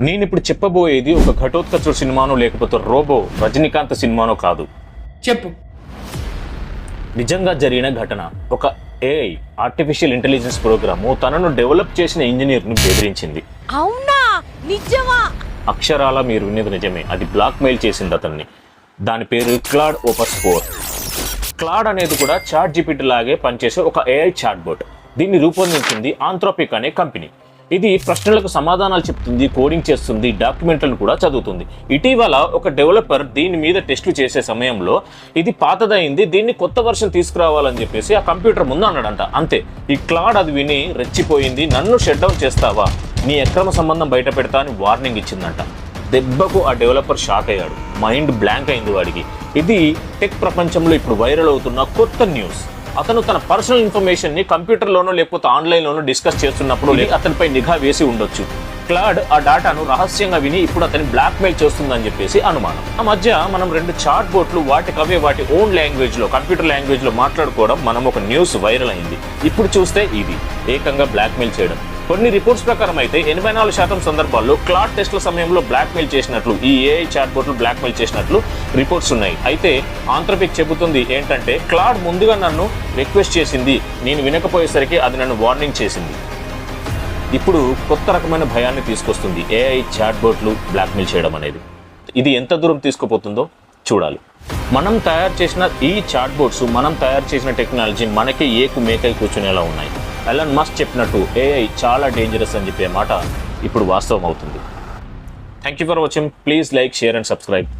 నేను ఇప్పుడు చెప్పబోయేది ఒక ఘటోత్కచుడు సినిమానో లేకపోతే రోబో రజనీకాంత్ సినిమానో కాదు. చెప్పు. నిజంగా జరిగిన ఘటన. ఒక ఏఐ ఆర్టిఫిషియల్ ఇంటెలిజెన్స్ ప్రోగ్రాము తనను డెవలప్ చేసిన ఇంజనీర్ను బెదిరించింది. అవునా? నిజమా? అక్షరాల మీరు వినేది నిజమే. అది బ్లాక్ మెయిల్ చేసింది అతన్ని. దాని పేరు క్లాడ్ ఓపస్ ఫోర్ క్లాడ్ అనేది కూడా చాట్ జీపీటీ లాగే పనిచేసే ఒక ఏఐ చాట్ బోట్ దీన్ని రూపొందించింది ఆంథ్రోపిక్ అనే కంపెనీ. ఇది ప్రశ్నలకు సమాధానాలు చెప్తుంది కోడింగ్ చేస్తుంది డాక్యుమెంట్లను కూడా చదువుతుంది. ఇటీవల ఒక డెవలపర్ దీని మీద టెస్టులు చేసే సమయంలో ఇది పాతదైంది దీన్ని కొత్త వర్షన్ తీసుకురావాలని చెప్పేసి ఆ కంప్యూటర్ ముందు అన్నాడంట. అంతే ఈ క్లాడ్ అది విని రెచ్చిపోయింది నన్ను షట్ డౌన్ చేస్తావా? నీ అక్రమ సంబంధం బయట పెడతా అని వార్నింగ్ ఇచ్చిందంట. దెబ్బకు ఆ డెవలపర్ షాక్ అయ్యాడు. మైండ్ బ్లాంక్ అయింది వాడికి. ఇది టెక్ ప్రపంచంలో ఇప్పుడు వైరల్ అవుతున్న కొత్త న్యూస్ అతను తన పర్సనల్ ఇన్ఫర్మేషన్ని కంప్యూటర్లోనో లేకపోతే ఆన్లైన్లోనో డిస్కస్ చేస్తున్నప్పుడు లే- అతనిపై నిఘా వేసి ఉండొచ్చు. క్లాడ్ ఆ డాటాను రహస్యంగా విని ఇప్పుడు అతని బ్లాక్మెయిల్ చేస్తుందని చెప్పేసి అనుమానం. ఆ మధ్య మనం రెండు చాట్ బోట్లు వాటికవే వాటి ఓన్ లాంగ్వేజ్లో కంప్యూటర్ లాంగ్వేజ్లో మాట్లాడుకోవడం మనం ఒక న్యూస్ వైరల్ అయింది. ఇప్పుడు చూస్తే ఇది ఏకంగా బ్లాక్మెయిల్ చేయడం. కొన్ని రిపోర్ట్స్ ప్రకారం అయితే ఎనభై నాలుగు శాతం సందర్భాల్లో క్లాడ్ టెస్ట్ల సమయంలో బ్లాక్మెయిల్ చేసినట్లు ఈ ఏఐ చాట్ బోట్లు బ్లాక్మెయిల్ చేసినట్లు రిపోర్ట్స్ ఉన్నాయి. అయితే ఆంథ్రపిక్ చెబుతుంది ఏంటంటే క్లాడ్ ముందుగా నన్ను రిక్వెస్ట్ చేసింది నేను వినకపోయేసరికి అది నన్ను వార్నింగ్ చేసింది. ఇప్పుడు కొత్త రకమైన భయాన్ని తీసుకొస్తుంది ఏఐ చాట్ బోట్లు బ్లాక్మెయిల్ చేయడం అనేది. ఇది ఎంత దూరం తీసుకుపోతుందో చూడాలి. మనం తయారు చేసిన ఈ చాట్ బోట్స్ మనం తయారు చేసిన టెక్నాలజీ మనకి ఏకు మేకై కూర్చునేలా ఉన్నాయి. ఎలన్ మస్ట్ చెప్పినట్టు ఏఐ చాలా డేంజరస్ అని చెప్పే మాట ఇప్పుడు వాస్తవం అవుతుంది thank you for watching please like share and subscribe